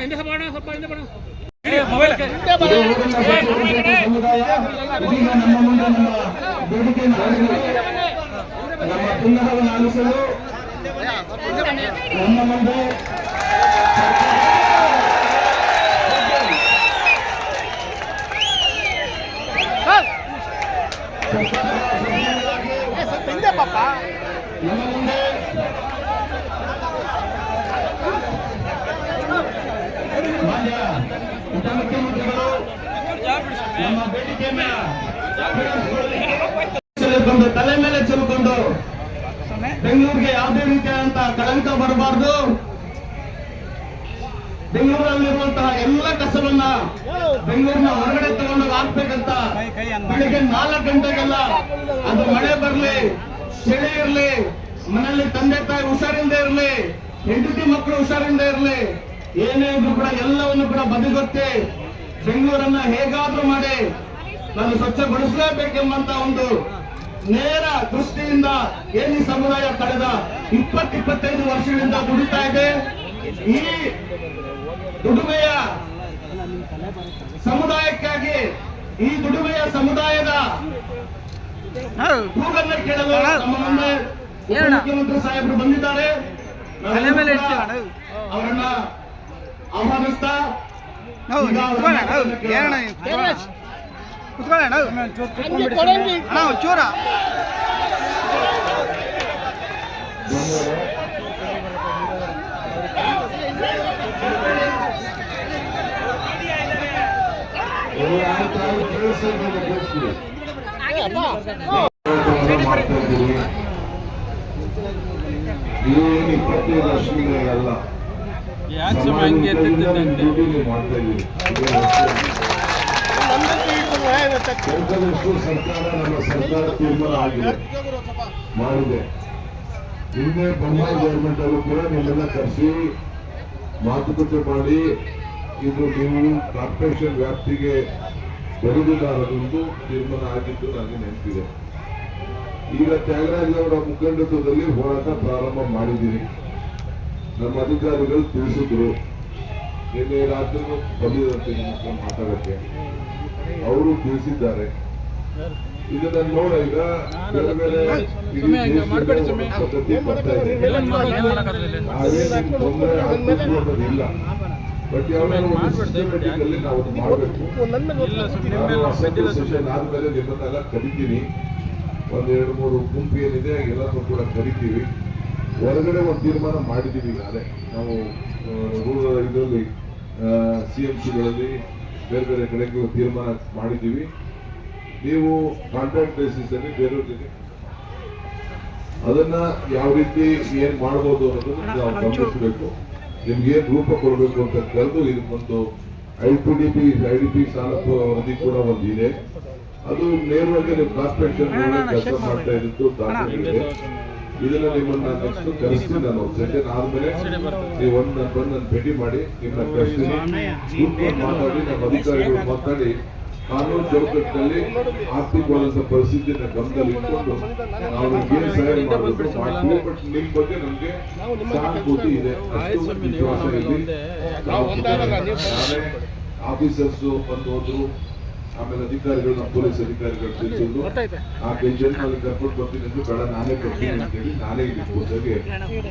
ಇದು ಊರಿನ ಸಚಿವ ಸೇವೆ ಸಮುದಾಯ ಇದೀಗ ನಮ್ಮ ಮುಂದೆ ನಮ್ಮ ಬೇಡಿಕೆಯನ್ನು ಆಲಿಸಲು ನಮ್ಮ ತುಂಗರವನ್ನು ಆಲಿಸಲು ನಮ್ಮ ಮುಂದೆ ನಮ್ಮ ಮುಂದೆ ಮಾನ್ಯ ಉಪಮುಖ್ಯಮಂತ್ರಿಗಳು ನಮ್ಮ ಬೇಡಿಕೆಯನ್ನ ತಲೆ ಮೇಲೆ ಚೆಲ್ಕೊಂಡು ಬೆಂಗಳೂರಿಗೆ ಯಾವುದೇ ರೀತಿಯಾದಂತಹ ಕಳಂಕ ಬರಬಾರ್ದು. ಬೆಂಗಳೂರಲ್ಲಿರುವಂತಹ ಎಲ್ಲ ಕಸವನ್ನ ಬೆಂಗಳೂರಿನ ಹೊರಗಡೆ ತಗೊಂಡು ಹಾಕ್ಬೇಕಂತ ಬೆಳಿಗ್ಗೆ ನಾಲ್ಕು ಗಂಟೆಗೆಲ್ಲ ಅದು ಮಳೆ ಬರಲಿ, ಚಳಿ ಇರಲಿ, ಮನೆಯಲ್ಲಿ ತಂದೆ ತಾಯಿ ಹುಷಾರಿಂದ ಇರಲಿ, ಹೆಂಡತಿ ಮಕ್ಕಳು ಹುಷಾರಿಂದ ಇರ್ಲಿ ಏನೇ ಇದ್ರು ಕೂಡ ಎಲ್ಲವನ್ನು ಕೂಡ ಬದಿಗೊತ್ತೆ ಬೆಂಗಳೂರನ್ನ ಹೇಗಾದ್ರೂ ಮಾಡಿ ನಾನು ಸ್ವಚ್ಛಗೊಳಿಸಲೇಬೇಕೆಂಬಂತ ಒಂದು ನೇರ ದೃಷ್ಟಿಯಿಂದ ಏನು ಈ ಸಮುದಾಯ ಕಳೆದ ಇಪ್ಪತ್ತಿಪ್ಪತ್ತೈದು ವರ್ಷಗಳಿಂದ ದುಡಿತಾ ಇದೆ ಈ ದುಡಿಮೆಯ ಸಮುದಾಯಕ್ಕಾಗಿ ಈ ದುಡಿಮೆಯ ಸಮುದಾಯದ ಕೂಗನ್ನ ಕೇಳಲು ನಮ್ಮ ಮುಂದೆ ಮುಖ್ಯಮಂತ್ರಿ ಸಾಹೇಬರು ಬಂದಿದ್ದಾರೆ. ಅವರನ್ನ ಆಹ್ವಾನಿಸ್ತಾ ಇವೇನು ಇಪ್ಪತ್ತೈದು ವರ್ಷಗಳಲ್ಲ ಯಾಕೆ ಇದೀವಿ ಸರ್ಕಾರ ನಮ್ಮ ಸರ್ಕಾರ ತೀರ್ಮಾನ ಆಗಿದೆ ಮಾಡಿದೆ ಹಿಂದೆ ಬೊಮ್ಮಾಯಿ ಗೌರ್ಮೆಂಟ್ ಅವರು ಕೂಡ ನಿಮ್ಮೆಲ್ಲ ಕರೆಸಿ ಮಾತುಕತೆ ಮಾಡಿ ಇದು ನೀವು ಕಾರ್ಪೊರೇಷನ್ ವ್ಯಾಪ್ತಿಗೆ ಬರುವುದಿಲ್ಲ ತೀರ್ಮಾನ ಆಗಿದ್ದು ನನಗೆ ನೆನಪಿದೆ ಈಗ ತ್ಯಾಗರಾಜ್ ಅವರ ಮುಖಂಡತ್ವದಲ್ಲಿ ಹೋರಾಟ ಪ್ರಾರಂಭ ಮಾಡಿದ್ದೀರಿ. ನಮ್ಮ ಅಧಿಕಾರಿಗಳು ತಿಳಿಸಿದ್ರು. ನಿನ್ನೆ ರಾತ್ರಿ ಬಂದಿದಂತೆ ನಿಮ್ಮ ಹತ್ರ ಮಾತಾಡಕ್ಕೆ. ಅವರು ತಿಳಿಸಿದ್ದಾರೆ. ಇದನ್ನ ನೋಡ ಈಗ ಬೇರೆ ಬೇರೆ ಪದ್ಧತಿ ಬರ್ತಾ ಇದೆ. ತೊಂದರೆ ಆಗ್ಬೇಕು ಅನ್ನೋದಿಲ್ಲ. ಬಟ್ ಯಾವ್ದಾದ್ರು ಒಂದು ಅಲ್ಲಿ ನಾವು ಮಾಡಬೇಕು. ಸೆಷನ್ ಆದ್ಮೇಲೆ ನಿಮ್ಮನ್ನೆಲ್ಲ ಕರಿತೀನಿ. ಒಂದ್ ಎರಡು ಮೂರು ಗುಂಪು ಏನಿದೆ ಎಲ್ಲರನ್ನೂ ಕೂಡ ಕರಿತೀವಿ. ಹೊರಗಡೆ ಒಂದು ತೀರ್ಮಾನ ಮಾಡಿದ್ದೀವಿ. ಈಗಾಗಲೇ ನಾವು ರೂರಲ್ ಇದರಲ್ಲಿ ಸಿ ಎಂ ಸಿಗಳಲ್ಲಿ ಬೇರೆ ಬೇರೆ ಕಡೆಗೆ ಒಂದು ತೀರ್ಮಾನ ಮಾಡಿದ್ದೀವಿ. ನೀವು ಕಾಂಟ್ರಾಕ್ಟ್ ಬೇಸಿಸ್ ಅಲ್ಲಿ ಬೇರೆಯವ್ರ ಜೊತೆ ಅದನ್ನ ಯಾವ ರೀತಿ ಏನ್ ಮಾಡ್ಬೋದು ಅನ್ನೋದನ್ನ ನಾವು ಗಮನಿಸಬೇಕು. ನಿಮ್ಗೆ ಏನ್ ರೂಪ ಕೊಡಬೇಕು ಅಂತ ಕರೆದು ಇದಕ್ಕೊಂದು I P D P I D P ಸಾಲ ವರದಿ ಕೂಡ ಒಂದಿದೆ ಅದು ನೇರವಾಗಿ ನೀವು ಕೆಲಸ ಮಾಡ್ತಾ ಇದ್ದು ದಾಖಲೆಗಳಿದೆ ಇದನ್ನ ನಿಮ್ಮನ್ನ ನೆಕ್ಸ್ಟ್ ಕರೆಸ್ತೀನಿ ನಾನು ಆದ್ಮೇಲೆ ನೀವು ಒಂದು ಬಂದು ನನ್ನ ಭೇಟಿ ಮಾಡಿ ನಿಮ್ಮನ್ನ ಕರೆಸ್ತೀನಿ. ಕೂತ್ಕೊಂಡು ಮಾತಾಡಿ ನಮ್ಮ ಅಧಿಕಾರಿಗಳು ಮಾತಾಡಿ. ಕಾನೂನು ಚೌಕಟ್ಟಿನಲ್ಲಿ ಆರ್ಥಿಕವಾದಂತಹ ಪರಿಸ್ಥಿತಿನ ಗಮನದಲ್ಲಿ ಇಟ್ಕೊಂಡು ನಾವು ಏನ್ ಸಹಾಯ ಮಾಡಬೇಕು ಮಾಡ್ತೀವಿ. ಬಟ್ ನಿಮ್ ಬಗ್ಗೆ ನಮ್ಗೆ ಸಹಾನುಭೂತಿ ಇದೆ. ಅಷ್ಟು ವಿಶ್ವಾಸ ಇಲ್ಲಿ ನಾನೇ ಆಫೀಸರ್ಸ್ ಬಂದು ಹೋದ್ರು ಆಮೇಲೆ ಅಧಿಕಾರಿಗಳು ನಮ್ಮ ಪೊಲೀಸ್ ಅಧಿಕಾರಿಗಳು ತಿಳಿಸೋದು. ಆ ಪೆನ್ಷನ್ ಕರ್ಕೊಂಡು ಬರ್ತೀನಿ ಅಂದ್ರೆ ಬೇಡ ನಾನೇ ಬರ್ತೀನಿ ಅಂತ ಹೇಳಿ ನಾನೇ ಇಲ್ಲಿ ಹೋದಾಗೆ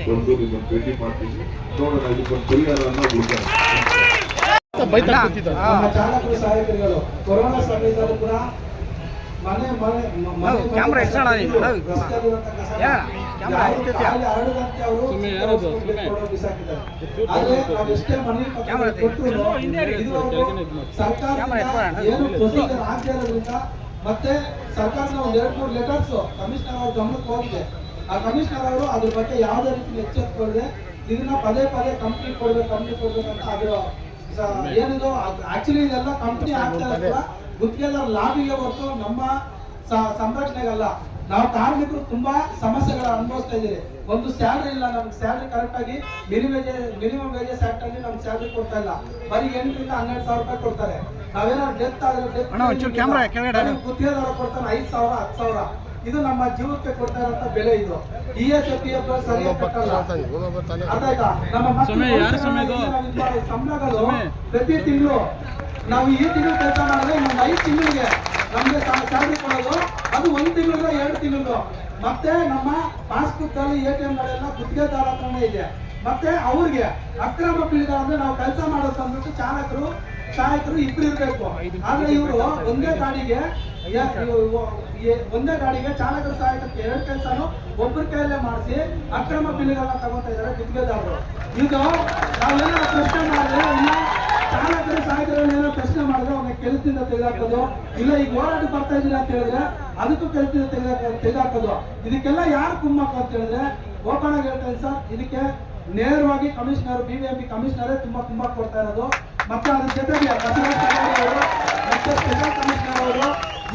ಬಂದು ನಿಮ್ಮನ್ನು ಭೇಟಿ ಮಾಡ್ತೀನಿ. ನೋಡೋಣ ಇದಕ್ಕೊಂದು ಪರಿಹಾರನ ಹುಡುಗ ನಮ್ಮ ಚಾಲಕರು ಸಹಾಯಕರುಗಳು ಕೊರೋನಾ ಸಮಯದಲ್ಲೂ ಕೂಡ ಕ್ಯಾಮ್ರಾ ಇಡ್ಸೋಣ ನಾವು ಎಷ್ಟೇ ಕ್ಯಾಮ್ರಾ ಕ್ಯಾಮ್ರಾ ಎತ್ಕೊಳ್ಳೋಣ. ಮತ್ತೆ ಸರ್ಕಾರದ ಒಂದು ಎರಡು ಮೂರು ಲೆಟರ್ಸ್ ಕಮಿಷನರ್ ಅವ್ರ ಗಮನಕ್ಕೆ ಹೋಗಿದೆ. ಆ ಕಮಿಷನರ್ ಅವರು ಅದ್ರ ಬಗ್ಗೆ ಯಾವುದೇ ರೀತಿ ಎಚ್ಚೆತ್ತುಕೊಳ್ಳದೆ ಇದನ್ನ ಪದೇ ಪದೇ ಕಂಪ್ನಿ ಕೊಡ್ಬೇಕು ಕಂಪ್ನಿ ಕೊಡ್ಬೇಕು ಅಂತ ಅದರ ಏನಿದು ಆಕ್ಚುಲಿ ಇದೆಲ್ಲ ಕಂಪ್ನಿ ಆಗ್ತಾ ಇರಲ್ಲ ಗುತ್ತಿಗೆದಾರ ಲಾಭಿಗೆ ಹೊರತು ನಮ್ಮ ಸಂರಕ್ಷಣೆಗಲ್ಲ ನಾವು ಕಾರ್ಮಿಕರು ತುಂಬಾ ಸಮಸ್ಯೆಗಳ ಅನುಭವಿಸ್ತಾ ಇದ್ದೀರಿ ಒಂದು ಸ್ಯಾಲ್ರಿ ಇಲ್ಲ ನಮ್ಗೆ ಸ್ಯಾಲ್ರಿ ಕರೆಕ್ಟ್ ಆಗಿ ಮಿನಿಮಮ್ ಮಿನಿಮಮ್ ವೇಜಸ್ ಆಕ್ಟ್ ಅಲ್ಲಿ ನಮ್ಗೆ ಸ್ಯಾಲ್ರಿ ಕೊಡ್ತಾ ಇಲ್ಲ. ಬರೀ ಎಂಟರಿಂದ ಹನ್ನೆರಡು ಸಾವಿರ ರೂಪಾಯಿ ಕೊಡ್ತಾರೆ. ನಾವೇನಾದ್ರು ಡೆತ್ ಆದ್ರೆ ಡೆತ್. ಗುತ್ತಿಗೆದಾರ ಕೊಡ್ತಾನೆ ಐದು ಸಾವಿರ ಹತ್ತು ಸಾವಿರ. ಇದು ನಮ್ಮ ಜೀವಕ್ಕೆ ಕೊಡ್ತಾ ಇರೋಂಥ ಬೆಲೆ ಇದು. E S F P F ಸರಿಯಾಗಿ ಕಟ್ಟಲ್ಲ ನಮ್ಮ ಮಕ್ಕಳು ಸಂಬಳಗಳು ಪ್ರತಿ ತಿಂಗಳು ನಾವು ಈ ತಿಂಗಳು ಕೆಲಸ ಮಾಡಿದ್ರೆ ಇನ್ನೊಂದು ಐದು ತಿಂಗಳಿಗೆ ನಮಗೆ ಸ್ಯಾಲ್ರಿ ಕೊಡೋದು. ಅದು ಒಂದು ತಿಂಗಳು ಎರಡು ತಿಂಗಳು. ಮತ್ತೆ ನಮ್ಮ ಪಾಸ್ಬುಕ್ ಅಲ್ಲಿ ಎ ಟಿ ಎಂಗಳೆಲ್ಲ ಗುತ್ತಿಗೆದಾರ ಹತ್ರನೇ ಇದೆ. ಮತ್ತೆ ಅವ್ರಿಗೆ ಅಕ್ರಮ ಪೀಡಿತ ಅಂದ್ರೆ ನಾವು ಕೆಲಸ ಮಾಡೋದು ಅಂದ್ಬಿಟ್ಟು ಚಾಲಕರು ಸಹಾಯಕರು ಇಬ್ರು ಇರಬೇಕು. ಆದ್ರೆ ಇವರು ಒಂದೇ ಗಾಡಿಗೆ ಒಂದೇ ಗಾಡಿಗೆ ಚಾಲಕರು ಸಹಾಯಕರಿಗೆ ಎರಡು ಕೆಲಸನು ಒಬ್ಬರ ಕೈಯಲ್ಲೇ ಮಾಡಿಸಿ ಅಕ್ರಮ ಬಿಲ್ಗಳನ್ನ ತಗೋತಾ ಇದಾರೆ ಗುತ್ತಿಗೆದಾರರು ಇದು ನಾವೇನಾರ ಪ್ರಶ್ನೆ ಮಾಡಿದ್ರೆ ಇಲ್ಲ ಚಾಲಕರು ಸಹಾಯಕರನ್ನೇನೋ ಪ್ರಶ್ನೆ ಮಾಡಿದ್ರೆ ಅವ್ನ ಕೆಲಸದಿಂದ ತೆಗೆದಾಕೋದು ಇಲ್ಲ ಈಗ ಹೋರಾಟಕ್ಕೆ ಬರ್ತಾ ಇದ್ದೀರಾ ಅಂತ ಹೇಳಿದ್ರೆ ಅದಕ್ಕೂ ಕೆಲಸದಿಂದ ತೆಗೆದಾಕ ತೆಗೆದಾಕೋದು ಇದಕ್ಕೆಲ್ಲ ಯಾರು ಕುಮ್ಮಕ್ಕ ಅಂತ ಹೇಳಿದ್ರೆ ಓಪನ್ ಆಗಿ ಹೇಳ್ತೇನೆ ಸರ್ ಇದಕ್ಕೆ ನೇರವಾಗಿ commissioner B B M P ಕಮಿಷನರೇ ತುಂಬಾ ಕುಮ್ಮಕ್ಕು ಕೊಡ್ತಾ ಇರೋದು. ಮತ್ತೆ ಅದ್ರ ಜೊತೆಗೆ ಮತ್ತೆ ಸ್ಪೆಷಲ್ ಕಮಿಷನರ್ ಅವರು,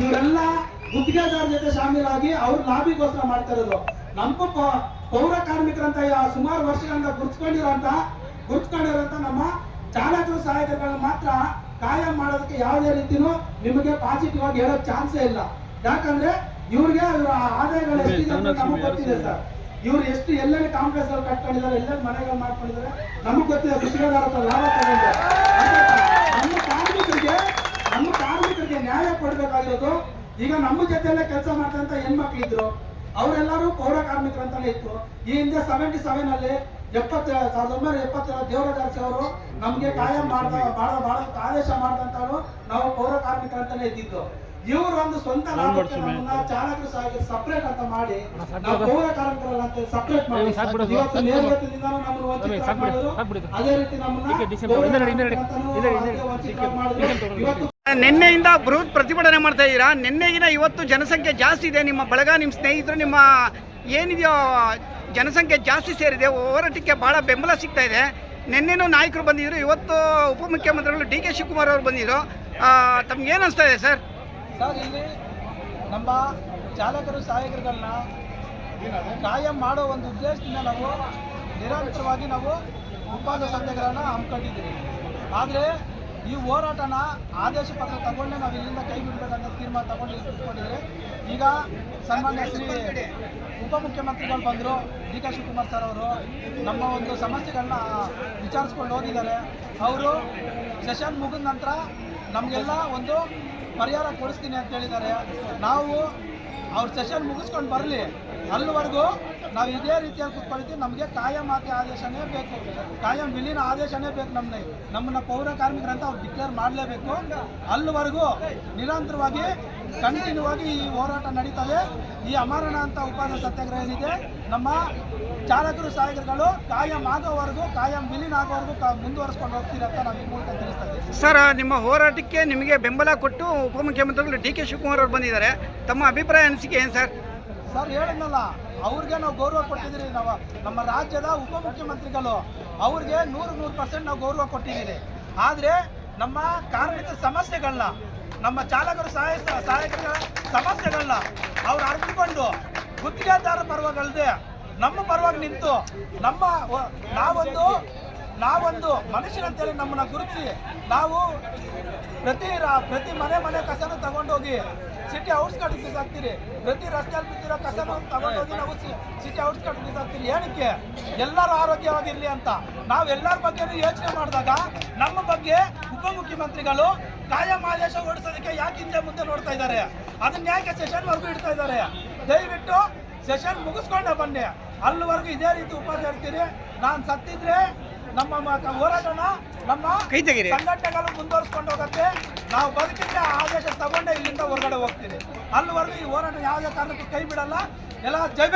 ಇವರೆಲ್ಲ ಗುತ್ತಿಗೆದಾರ ಜೊತೆ ಶಾಮೀಲಾಗಿ ಅವ್ರ ಲಾಭಿಗೋಸ್ಕರ ಮಾಡ್ತಾ ಇರೋದು. ನಮಗೂ ಪೌರ ಕಾರ್ಮಿಕರಂತ ಸುಮಾರು ವರ್ಷಗಳಿಂದ ಗುರ್ಸ್ಕೊಂಡಿರೋಂತ ಗುರ್ಸ್ಕೊಂಡಿರೋಂತ ನಮ್ಮ ಚಾಲಕರು, ಸಹಾಯಕರುಗಳನ್ನ ಮಾತ್ರ ಕಾಯಂ ಮಾಡೋದಕ್ಕೆ ಯಾವುದೇ ರೀತಿನೂ ನಿಮಗೆ ಪಾಸಿಟಿವ್ ಆಗಿ ಹೇಳೋಕ್ ಚಾನ್ಸೇ ಇಲ್ಲ. ಯಾಕಂದ್ರೆ ಇವ್ರಿಗೆ ಇವರ ಆದಾಯಗಳು ಎಷ್ಟಿದೆ ನಮಗೆ ಗೊತ್ತಿದೆ ಸರ್. ಇವ್ರು ಎಷ್ಟು ಎಲ್ಲೆಲ್ಲಿ ಕಾಂಗ್ರೆಸ್ ಅವ್ರು ಕಟ್ಕೊಂಡಿದ್ದಾರೆ, ಎಲ್ಲೆಲ್ಲಿ ಮನೆಗಳು ಮಾಡ್ಕೊಂಡಿದ್ದಾರೆ, ನಮಗ್ ಗೊತ್ತಿದೆ ಹತ್ರ ಲಾಭ ತಗೊಂಡು ನಮ್ಮ ಕಾರ್ಮಿಕರಿಗೆ ನಮ್ಮ ಕಾರ್ಮಿಕರಿಗೆ ನ್ಯಾಯ ಕೊಡ್ಬೇಕಾಗಿರೋದು, ಈಗ ನಮ್ಮ ಜೊತೆಯಲ್ಲೇ ಕೆಲಸ ಮಾಡ್ತಂತ ಹೆಣ್ಮಕ್ಳಿದ್ರು, ಅವರೆಲ್ಲರೂ ಪೌರ ಕಾರ್ಮಿಕರು ಅಂತಾನೆ ಇತ್ತು. ಈ ಹಿಂದೆ ಸೆವೆಂಟಿ ಸೆವೆನ್ ಅಲ್ಲಿ ಎಪ್ಪತ್ತ, ಸಾವಿರದ ಒಂಬೈನೂರ ಎಪ್ಪತ್ತರ ದೇವರಾಜ ಅವರು ನಮ್ಗೆ ಕಾಯಂ ಮಾಡ್ದ ಭಾಳ ಭಾಳ ಆದೇಶ ಮಾಡ್ದಂತವ್ರು ನಾವು ಪೌರ ಕಾರ್ಮಿಕರು ಅಂತಾನೆ ಇದ್ದಿದ್ದು. ಇವರು ಒಂದು ಸ್ವಂತ ಚಾಲಕರು ಸಹ ಸಪರೇಟ್ ಅಂತ ಮಾಡಿ ನಾವು ಪೌರ ಕಾರ್ಮಿಕರಲ್ಲ ಅಂತ ಸಪರೇಟ್ ಮಾಡಿ. ಇವತ್ತು ನೇರಗತಿಯಿಂದ ನಮ್ಮನ್ನು ವಂಚಿತ ಮಾಡಿದ್ರು. ಅದೇ ರೀತಿ ನಮ್ಮನ್ನ ವಂಚಿತ ಮಾಡಿದ್ರು. ಇವತ್ತು ನಿನ್ನೆಯಿಂದ ಬೃಹತ್ ಪ್ರತಿಭಟನೆ ಮಾಡ್ತಾ ಇದ್ದೀರಾ? ನಿನ್ನೆಗಿನ ಇವತ್ತು ಜನಸಂಖ್ಯೆ ಜಾಸ್ತಿ ಇದೆ. ನಿಮ್ಮ ಬಳಗ ನಿಮ್ಮ ಸ್ನೇಹಿತರು ನಿಮ್ಮ ಏನಿದೆಯೋ ಜನಸಂಖ್ಯೆ ಜಾಸ್ತಿ ಸೇರಿದೆ. ಹೋರಾಟಕ್ಕೆ ಭಾಳ ಬೆಂಬಲ ಸಿಗ್ತಾ ಇದೆ. ನಿನ್ನೆನೂ ನಾಯಕರು ಬಂದಿದ್ರು. ಇವತ್ತು ಉಪಮುಖ್ಯಮಂತ್ರಿಗಳು ಡಿ ಕೆ ಶಿವಕುಮಾರ್ ಅವರು ಬಂದಿದ್ರು. ತಮ್ಗೆ ಏನು ಅನಿಸ್ತಾ ಇದೆ ಸರ್? ಸರ್ ಇಲ್ಲಿ ನಮ್ಮ ಚಾಲಕರು, ಸಹಾಯಕರುಗಳನ್ನ ಕಾಯಂ ಮಾಡೋ ಒಂದು ಉದ್ದೇಶದಿಂದ ನಾವು ನಿರಂತರವಾಗಿ ನಾವು ಉಪಾದ ಸತ್ಯಾಗ್ರಹನ ಹಮ್ಮಿಕೊಂಡಿದ್ದೀವಿ. ಆದರೆ ಈ ಹೋರಾಟನ ಆದೇಶ ಪತ್ರ ತಗೊಂಡೆ ನಾವು ಇಲ್ಲಿಂದ ಕೈ ಬಿಡಬೇಕಂತ ತೀರ್ಮಾನ ತಗೊಂಡು ಕೂತ್ಕೊಂಡಿದ್ರೆ, ಈಗ ಸನ್ಮಾನ್ಯ ಶ್ರೀ ಉಪಮುಖ್ಯಮಂತ್ರಿಗಳು ಬಂದರು, ಡಿ ಕೆ ಶಿವಕುಮಾರ್ ಸರ್ ಅವರು ನಮ್ಮ ಒಂದು ಸಮಸ್ಯೆಗಳನ್ನ ವಿಚಾರಿಸ್ಕೊಂಡು ಹೋಗಿದ್ದಾರೆ. ಅವರು ಸೆಷನ್ ಮುಗಿದ ನಂತರ ನಮಗೆಲ್ಲ ಒಂದು ಪರಿಹಾರ ಕೊಡಿಸ್ತೀನಿ ಅಂತ ಹೇಳಿದ್ದಾರೆ. ನಾವು ಅವ್ರ ಸೆಷನ್ ಮುಗಿಸ್ಕೊಂಡು ಬರಲಿ. ಅಲ್ಲಿವರೆಗೂ ನಾವು ಇದೇ ರೀತಿಯಾಗಿ ಕೂತ್ಕೊಳ್ತೀವಿ. ನಮಗೆ ಕಾಯಂ ಆತಿ ಆದೇಶನೇ ಬೇಕು. ಕಾಯಂ ವಿಲೀನ ಆದೇಶನೇ ಬೇಕು ನಮ್ಮನ್ನ ನಮ್ಮನ್ನ ಪೌರ ಕಾರ್ಮಿಕರಂತ ಅವ್ರು ಡಿಕ್ಲೇರ್ ಮಾಡಲೇಬೇಕು. ಅಲ್ಲಿವರೆಗೂ ನಿರಂತರವಾಗಿ ಕಂಟಿನ್ಯೂ ಆಗಿ ಈ ಹೋರಾಟ ನಡೀತದೆ. ಈ ಅಮರಣ ಅಂತ ಉಪಾಧ ಸತ್ಯಾಗ್ರಹ ಏನಿದೆ ನಮ್ಮ ಚಾಲಕರು ಸಹಾಯಕರುಗಳು ಕಾಯಂ ಆಗೋವರೆಗೂ ಕಾಯಂ ವಿಲೀನ ಆಗೋವರೆಗೂ ಮುಂದುವರಿಸ್ಕೊಂಡು ಹೋಗ್ತೀರಿ ಅಂತ ನಾವು ಈ ಮೂಲಕ ತಿಳಿಸ್ತಾ ಇದ್ದೀವಿ. ಸರ್ ನಿಮ್ಮ ಹೋರಾಟಕ್ಕೆ ನಿಮಗೆ ಬೆಂಬಲ ಕೊಟ್ಟು ಉಪಮುಖ್ಯಮಂತ್ರಿಗಳು ಡಿ ಕೆ ಶಿವಕುಮಾರ್ ಅವರು ಬಂದಿದ್ದಾರೆ. ತಮ್ಮ ಅಭಿಪ್ರಾಯ ಅನಿಸಿಕೆ ಏನು ಸರ್? ಸರ್ ಹೇಳಿದ್ನಲ್ಲ ಅವ್ರಿಗೆ ನಾವು ಗೌರವ ಕೊಟ್ಟಿದ್ದೀರಿ. ನಾವು ನಮ್ಮ ರಾಜ್ಯದ ಉಪಮುಖ್ಯಮಂತ್ರಿಗಳು ಅವ್ರಿಗೆ ನೂರು ನೂರು ಪರ್ಸೆಂಟ್ ನಾವು ಗೌರವ ಕೊಟ್ಟಿದ್ದೀರಿ. ಆದರೆ ನಮ್ಮ ಕಾರ್ಮಿಕ ಸಮಸ್ಯೆಗಳನ್ನ ನಮ್ಮ ಚಾಲಕರು ಸಹಾಯ ಸಹಾಯಕರ ಸಮಸ್ಯೆಗಳನ್ನ ಅವ್ರು ಅರಿತುಕೊಂಡು ಗುತ್ತಿಗೆದಾರ ಪರವಾಗಲ್ದೆ ನಮ್ಮ ಪರವಾಗಿ ನಿಂತು ನಮ್ಮ ನಾವೊಂದು ನಾವೊಂದು ಮನುಷ್ಯರಂತೇಳಿ ನಮ್ಮನ್ನ ಗುರುತಿಸಿ, ನಾವು ಪ್ರತಿ ಪ್ರತಿ ಮನೆ ಮನೆ ಕಸನ ತಗೊಂಡೋಗಿ ಸಿಟಿ ಔಟ್ಸ್ಕಟ್ ಬಿಸಾಕ್ತೀರಿ. ಪ್ರತಿ ರಸ್ತೆಯಲ್ಲಿ ಬಿದ್ದಿರೋ ಕಸನ ತಗೊಂಡೋಗಿ ನಾವು ಸಿಟಿ ಔಟ್ಸ್ಕಟ್ ಬಿಸಾಕ್ತೀರಿ. ಏನಕ್ಕೆ? ಎಲ್ಲರೂ ಆರೋಗ್ಯವಾಗಿರಲಿ ಅಂತ. ನಾವು ಎಲ್ಲರ ಬಗ್ಗೆನೂ ಯೋಚನೆ ಮಾಡಿದಾಗ ನಮ್ಮ ಬಗ್ಗೆ ಉಪಮುಖ್ಯಮಂತ್ರಿಗಳು ಕಾಯಂ ಆದೇಶ ಹೊರಡಿಸೋದಕ್ಕೆ ಯಾಕೆ ಹಿಂದೆ ಮುಂದೆ ನೋಡ್ತಾ ಇದ್ದಾರೆ? ಅದನ್ನ ಯಾಕೆ ಸೆಷನ್ ವರ್ಗು ಇಡ್ತಾ ಇದ್ದಾರೆ. ದಯವಿಟ್ಟು ಸೆಷನ್ ಮುಗಿಸ್ಕೊಂಡೆ ಬನ್ನಿ. ಅಲ್ಲಿವರೆಗೂ ಇದೇ ರೀತಿ ಉಪವಾಸ ಇರ್ತೀರಿ. ನಾನು ಸತ್ತಿದ್ರೆ ನಮ್ಮ ಹೋರಾಟನ ನಮ್ಮ. ಸಂಘಟನೆಗಳು ಮುಂದುವರಿಸ್ಕೊಂಡು ಹೋಗುತ್ತೆ. ನಾವು ಬದುಕಿದ್ರೆ ಆದೇಶ ತಗೊಂಡೆ ಇಲ್ಲಿಂದ ಹೊರಗಡೆ ಹೋಗ್ತೀವಿ ಅಲ್ಲಿವರೆಗೂ ಈ ಹೋರಾಟ ಯಾವುದೇ ಕಾರಣಕ್ಕೂ ಕೈ ಬಿಡಲ್ಲ. ಎಲ್ಲ ಜೈ